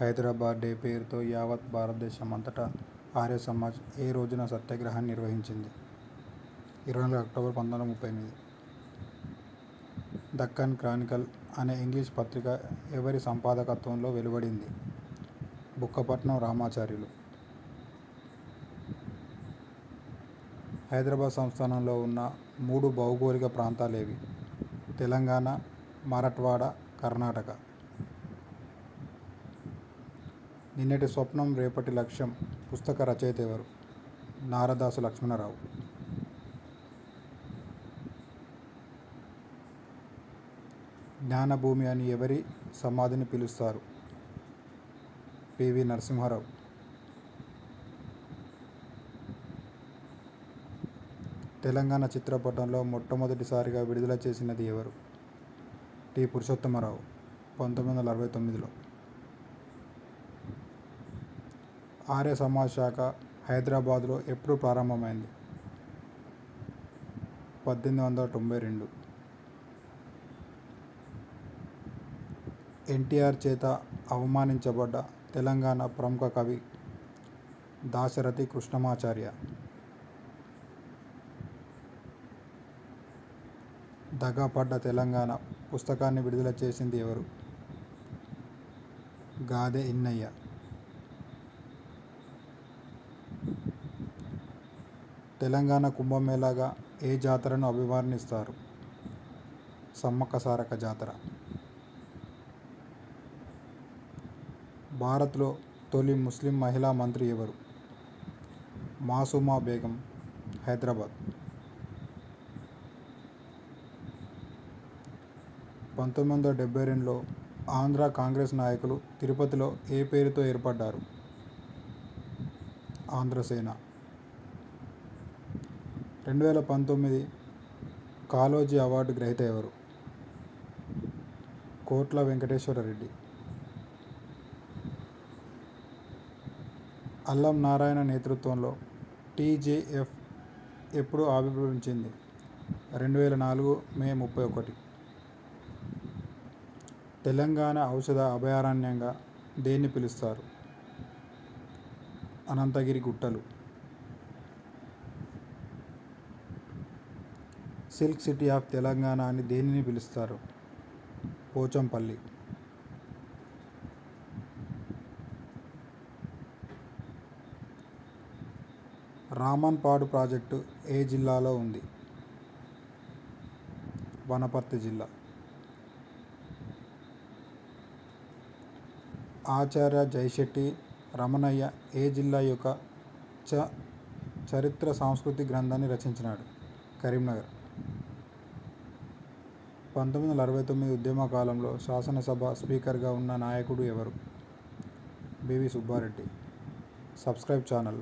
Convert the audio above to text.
Hyderabad day పేరుతో యావత్ భారతదేశం అంతటా ఆర్య సమాజ్ ఏ రోజున సత్యాగ్రహాన్ని నిర్వహించింది? ఇరవై నాలుగు అక్టోబర్ పంతొమ్మిది వందల ముప్పై ఎనిమిది. దక్కన్ క్రానికల్ అనే ఇంగ్లీష్ పత్రిక ఎవరి సంపాదకత్వంలో వెలువడింది? బుక్కపట్నం రామాచార్యులు. హైదరాబాద్ సంస్థానంలో ఉన్న మూడు భౌగోళిక ప్రాంతాలేవి? తెలంగాణ, మరట్వాడ కర్ణాటక. నిన్నటి స్వప్నం రేపటి లక్ష్యం పుస్తక రచయిత ఎవరు? నారదాసు లక్ష్మణరావు. జ్ఞానభూమి అని ఎవరి సమాధిని పిలుస్తారు? పివి నరసింహారావు. తెలంగాణ చిత్రపటంలో మొట్టమొదటిసారిగా విడుదల చేసినది ఎవరు? టి. పురుషోత్తమరావు. పంతొమ్మిది వందల అరవై తొమ్మిదిలో. ఆర్య సమాజ్ శాఖ హైదరాబాద్లో ఎప్పుడు ప్రారంభమైంది? పద్దెనిమిది వందల తొంభై రెండు. ఎన్టీఆర్ చేత అవమానించబడ్డ తెలంగాణ ప్రముఖ కవి దాశరథి కృష్ణమాచార్య. దగాపడ్డ తెలంగాణ పుస్తకాన్ని విడుదల చేసింది ఎవరు? గాదె ఇన్నయ్య. తెలంగాణ కుంభమేళాగా ఏ జాతరను అభివర్ణిస్తారు? సమ్మక్క సారక్క జాతర. భారత్లో తొలి ముస్లిం మహిళా మంత్రి ఎవరు? మాసూమా బేగం. హైదరాబాద్, పంతొమ్మిది వందల డెబ్బై రెండులో ఆంధ్ర కాంగ్రెస్ నాయకులు తిరుపతిలో ఏ పేరుతో ఏర్పడ్డారు? ఆంధ్రసేన. రెండు వేల పంతొమ్మిది కాలోజీ అవార్డు గ్రహీత ఎవరు? కోట్ల వెంకటేశ్వర రెడ్డి అల్లం నారాయణ నేతృత్వంలో టీజేఎఫ్ ఎప్పుడు ఆవిర్భవించింది? రెండు వేల నాలుగు మే ముప్పై ఒకటి. తెలంగాణ ఔషధ అభయారణ్యంగా దేన్ని పిలుస్తారు? అనంతగిరి గుట్టలు. సిల్క్ సిటీ ఆఫ్ తెలంగాణ అని దేనిని పిలుస్తారు? పోచంపల్లి. రామన్పాడు ప్రాజెక్టు ఏ జిల్లాలో ఉంది? వనపర్తి జిల్లా. ఆచార్య జైశెట్టి రమణయ్య ఏ జిల్లా యొక్క చ చరిత్ర సాంస్కృతిక గ్రంథాన్ని రచించినాడు? కరీంనగర్. పంతొమ్మిది వందల అరవై తొమ్మిది ఉద్యమ కాలంలో శాసనసభ స్పీకర్గా ఉన్న నాయకుడు ఎవరు? బివి సుబ్బారెడ్డి. Subscribe channel